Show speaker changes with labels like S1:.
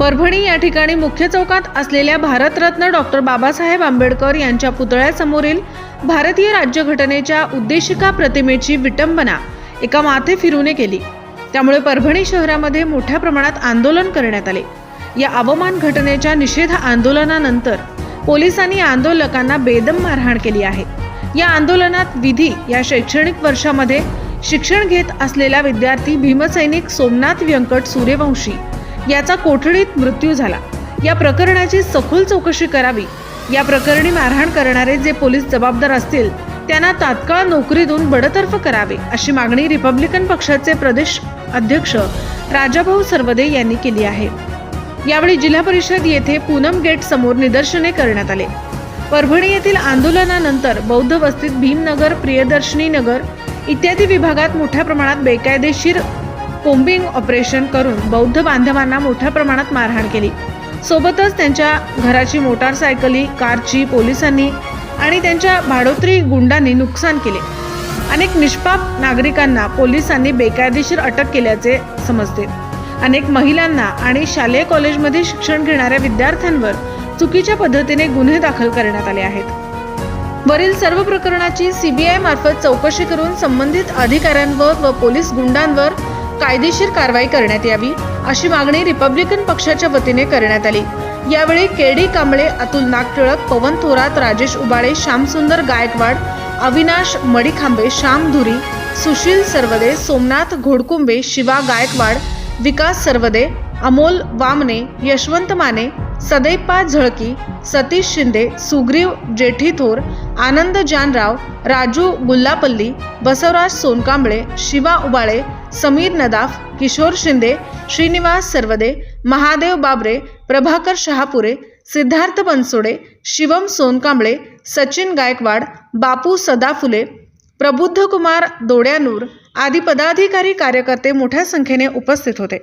S1: परभणी या ठिकाणी मुख्य चौकात असलेल्या भारतरत्न डॉक्टर बाबासाहेब आंबेडकर यांच्या पुतळ्यासमोरील भारतीय राज्यघटनेच्या उद्देशिका प्रतिमेची विटंबना एका माथे फिरूने केली. त्यामुळे परभणी शहरामध्ये मोठ्या प्रमाणात आंदोलन करण्यात आले. या अवमान घटनेच्या निषेध आंदोलनानंतर पोलिसांनी आंदोलकांना बेदम मारहाण केली आहे. या आंदोलनात विधी या शैक्षणिक वर्षामध्ये शिक्षण घेत असलेला विद्यार्थी भीमसैनिक सोमनाथ व्यंकट सूर्यवंशी याचा कोठडीत मृत्यू झाला. या प्रकरणाची सखोल चौकशी करावी. या प्रकरणी मारहाण करणारे जे पोलीस जबाबदार असतील त्यांना तात्काळ नोकरीतून बडतर्फ करावे अशी मागणी रिपब्लिकन पक्षाचे प्रदेश अध्यक्ष राजाभाऊ सर्वदे यांनी केली आहे. यावेळी जिल्हा परिषद येथे पूनम गेट समोर निदर्शने करण्यात आले. परभणी येथील आंदोलनानंतर बौद्ध वस्तीत भीमनगर प्रियदर्शनी नगर इत्यादी विभागात मोठ्या प्रमाणात बेकायदेशीर कोम्बिंग ऑपरेशन करून बौद्ध बांधवांना मोठ्या प्रमाणात मारहाण केली. सोबतच त्यांच्या घराची मोटारसायकली कारची पोलिसांनी आणि त्यांच्या भाडोत्री गुंडांनी नुकसान केले. अनेक निष्पाप नागरिकांना पोलिसांनी बेकायदेशीर अटक केल्याचे समजते. अनेक महिलांना आणि शालेय कॉलेजमध्ये शिक्षण घेणाऱ्या विद्यार्थ्यांवर चुकीच्या पद्धतीने गुन्हे दाखल करण्यात आले आहेत. वरील सर्व प्रकरणाची सीबीआय मार्फत चौकशी करून संबंधित अधिकाऱ्यांवर व पोलीस गुंडांवर कायदेशीर कारवाई करण्यात यावी अशी मागणी रिपब्लिकन पक्षाच्या वतीने करण्यात आली. यावेळी केडी कांबळे अतुल नागटिळक पवन थोरात राजेश उबाळे श्यामसुंदर गायकवाड अविनाश मडीखांबे श्याम धुरी सुशील सरवदे सोमनाथ घोडकुंबे शिवा गायकवाड विकास सरवदे अमोल वामने यशवंत माने सदैपा झळकी सतीश शिंदे सुग्रीव जेठी थोर आनंद जानराव राजू गुल्लापल्ली बसवराज सोनकांबळे शिवा उबाळे समीर नदाफ किशोर शिंदे श्रीनिवास सर्वदे महादेव बाबरे प्रभाकर शहापुरे सिद्धार्थ बनसोडे शिवम सोनकांबळे सचिन गायकवाड बापू सदाफुले प्रबुद्धकुमार दोड्यानूर आदी पदाधिकारी कार्यकर्ते मोठ्या संख्येने उपस्थित होते.